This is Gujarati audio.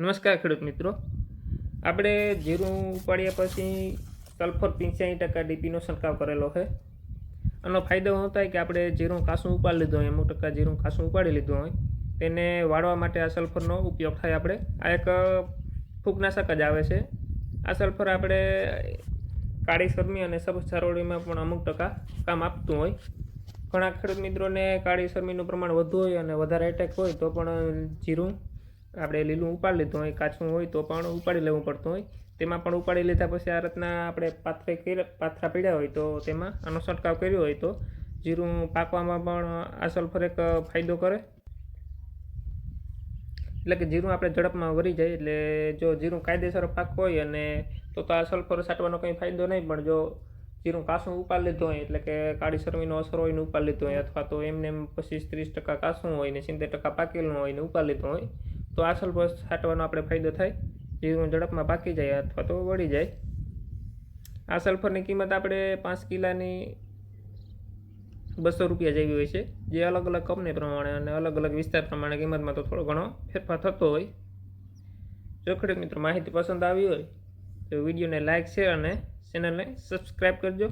નમસ્કાર ખેડૂત મિત્રો. આપણે જીરું ઉપાડ્યા પછી સલ્ફર પંચ્યાસી ટકા ડીપીનો છંટકાવ કરેલો છે. આનો ફાયદો શું થાય કે આપણે જીરું કાસું ઉપાડી લીધું હોય અમુક ટકા જીરું કાસું ઉપાડી લીધું હોય, તેને વાળવા માટે આ સલ્ફરનો ઉપયોગ થાય આપણે. આ એક ફૂગનાશક જ આવે છે. આ સલ્ફર આપણે કાળી શરમી અને સબ સારોળીમાં પણ અમુક ટકા કામ આપતું હોય. ઘણા ખેડૂત મિત્રોને કાળી શરમીનું પ્રમાણ વધુ હોય અને વધારે એટેક હોય તો પણ જીરું આપણે લીલું ઉપાડી લીધું હોય કાચું હોય, તો પણ ઉપાડી લેવું પડતું હોય. તેમાં પણ ઉપાડી લીધા પછી આ રીતના આપણે પાથરે પાથરા પીડ્યા હોય તો તેમાં આનો છંટકાવ કર્યો હોય તો જીરું પાકવામાં પણ આ સલ્ફર એક ફાયદો કરે. એટલે કે જીરું આપણે ઝડપમાં વરી જાય, એટલે જો જીરું કાયદેસર પાક હોય અને તો તો આ સલ્ફર છાંટવાનો કંઈ ફાયદો નહીં, પણ જો જીરું કાસું ઉપાડી લીધું હોય, એટલે કે કાળી શરમીનો અસર હોય ને ઉપાડી લીધું હોય, અથવા તો એમને એમ પચીસ ત્રીસ ટકા કાસું હોય ને સિત્તેર ટકા પાકેલું હોય ને ઉપાડી લીધું હોય તો આ સલ્ફર છાંટવાનો આપણે ફાયદો થાય, જીરું ઝડપમાં પાકી જાય અથવા તો વળી જાય. આ સલ્ફરની કિંમત આપણે પાંચ કિલાની બસો રૂપિયા જેવી હોય છે, જે અલગ અલગ કંપની પ્રમાણે અને અલગ અલગ વિસ્તાર પ્રમાણે કિંમતમાં તો થોડો ઘણો ફેરફાર થતો હોય. જો ખેડૂત મિત્રો માહિતી પસંદ આવી હોય, તો વિડીયોને લાઇક શેર અને ચેનલને સબસ્ક્રાઈબ કરજો.